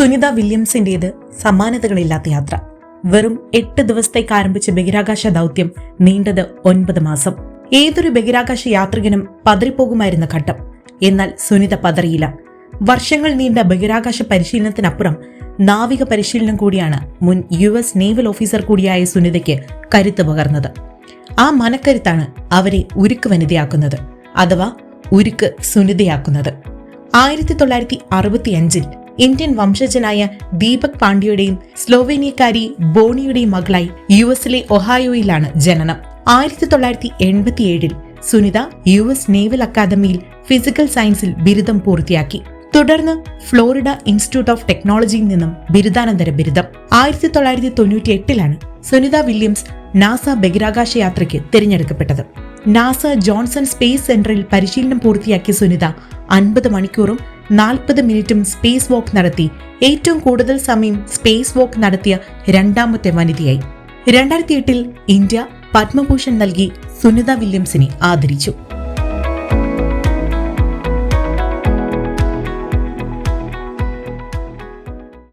സുനിത വില്യംസിന്റേത് സമാനതകളില്ലാത്ത യാത്ര. വെറും എട്ട് ദിവസത്തേക്ക് ആരംഭിച്ച ബഹിരാകാശ ദൗത്യം നീണ്ടത് ഒൻപത് മാസം. ഏതൊരു ബഹിരാകാശ യാത്രികനും പതറിപ്പോകുമായിരുന്ന ഘട്ടം. എന്നാൽ സുനിത പതറിയില്ല. വർഷങ്ങൾ നീണ്ട ബഹിരാകാശ പരിശീലനത്തിനപ്പുറം നാവിക പരിശീലനം കൂടിയാണ് മുൻ യു എസ് നേവൽ ഓഫീസർ കൂടിയായ സുനിതയ്ക്ക് കരുത്ത് പകർന്നത്. ആ മനക്കരുത്താണ് അവരെ ഉരുക്ക് വനിതയാക്കുന്നത് അഥവാ ഉരുക്ക് സുനിതയാക്കുന്നത്. ആയിരത്തി തൊള്ളായിരത്തി അറുപത്തിയഞ്ചിൽ ഇന്ത്യൻ വംശജനായ ദീപക് പാണ്ഡ്യയുടെയും സ്ലോവേനിയക്കാരി ബോണിയുടെയും മകളായി യു എസിലെ ഒഹായോയിലാണ് ജനനം. ആയിരത്തി തൊള്ളായിരത്തി എൺപത്തിയേഴിൽ സുനിത യു എസ് നേവൽ അക്കാദമിയിൽ ഫിസിക്കൽ സയൻസിൽ ബിരുദം പൂർത്തിയാക്കി. തുടർന്ന് ഫ്ലോറിഡ ഇൻസ്റ്റിറ്റ്യൂട്ട് ഓഫ് ടെക്നോളജിയിൽ നിന്നും ബിരുദാനന്തര ബിരുദം. ആയിരത്തി തൊള്ളായിരത്തി തൊണ്ണൂറ്റി എട്ടിലാണ് സുനിത വില്യംസ് നാസ ബഹിരാകാശ യാത്രയ്ക്ക് തിരഞ്ഞെടുക്കപ്പെട്ടത്. നാസ ജോൺസൺ സ്പേസ് സെന്ററിൽ പരിശീലനം പൂർത്തിയാക്കിയ സുനിത അൻപത് മണിക്കൂറും നാൽപ്പത് മിനിറ്റും സ്പേസ് വാക്ക് നടത്തി. ഏറ്റവും കൂടുതൽ സമയം സ്പേസ് വാക്ക് നടത്തിയ രണ്ടാമത്തെ വനിതയായി. രണ്ടായിരത്തി എട്ടിൽ ഇന്ത്യ പത്മഭൂഷൺ നൽകി സുനിത വില്യംസിനെ ആദരിച്ചു.